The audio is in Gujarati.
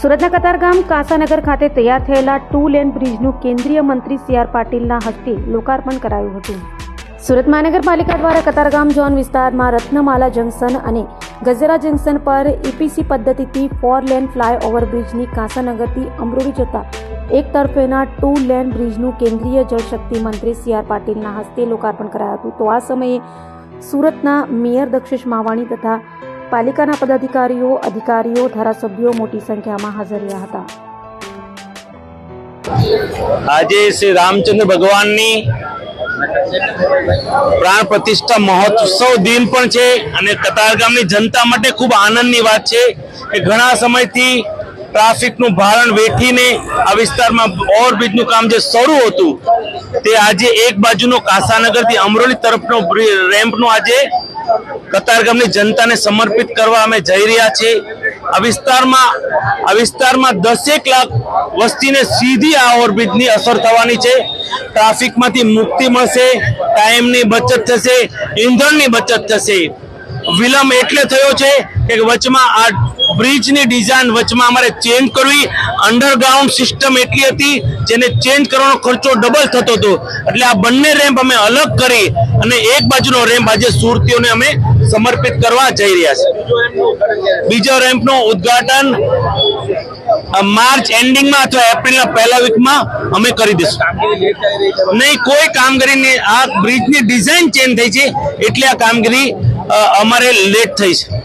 સુરતના કતારગામ કાસાનગર ખાતે તૈયાર થયેલા ટુ લેન બ્રિજનું કેન્દ્રીય મંત્રી સી આર પાટીલના હસ્તે લોકાર્પણ કરાયું હતું. સુરત મહાનગરપાલિકા દ્વારા કતારગામ ઝોન વિસ્તારમાં રત્નમાલા જંકશન અને ગજરા જંકશન પર ઈપીસી પદ્ધતિથી ફોર લેન ફ્લાય ઓવર બ્રિજની કાસાનગરથી અમરોલી જતા એક તરફેના ટુ લેન બ્રિજનું કેન્દ્રીય જળશક્તિ મંત્રી સી આર પાટીલના હસ્તે લોકાર્પણ કરાયું હતું. તો આ સમયે સુરતના મેયર દક્ષેશ માવાણી તથા પાલિકાના પદાધિકારીઓ, અધિકારીઓ, ધારાસભ્યો મોટી સંખ્યામાં હાજર રહ્યા હતા. આજે શ્રી રામચંદ્ર ભગવાનની પ્રાણ પ્રતિષ્ઠા મહોત્સવ દિન પણ છે અને કતારગામની જનતા માટે ખૂબ આનંદની વાત છે કે ઘણા સમયથી ટ્રાફિકનું ભારણ વેઠીને આ વિસ્તારમાં ઓવરબ્રિજનું કામ જે શરૂ હતું, તે આજે એક બાજુનો કાસાનગરથી અમરોલી તરફનો રેમ્પનો આજે કતારગામની જનતાને સમર્પિત કરવા અમે જઈ રહ્યા છીએ. આ વિસ્તારમાં આ વિસ્તારમાં દસેક લાખ વસ્તીને સીધી આ ઓવરબ્રિજની અસર થવાની છે. ટ્રાફિકમાંથી મુક્તિ મળશે, ટાઈમની બચત થશે, ઈંધણની બચત થશે. વિલંબ એટલે થયો છે કે વચમાં આ બ્રિજની ડિઝાઇન વચમાં અમારે ચેન્જ કરવી. અંડરગ્રાઉન્ડ સિસ્ટમ એટલી હતી, જેને ચેન્જ કરવાનો ખર્ચો ડબલ થતો હતો. એટલે આ બંને રેમ્પ અમે અલગ કરી અને એક બાજુનો રેમ્પ આજે સુરતીઓને અમે સમર્પિત કરવા જઈ રહ્યા છે બીજો રેમ્પનું ઉદ્ઘાટન માર્ચ એન્ડિંગમાં અથવા એપ્રિલના પહેલા વીકમાં અમે કરી દઈશું. નહીં, કોઈ કામગીરી નહીં આ બ્રિજની ડિઝાઇન ચેન્જ થઈ છે, એટલે આ કામગીરી અમારે લેટ થઈ છે.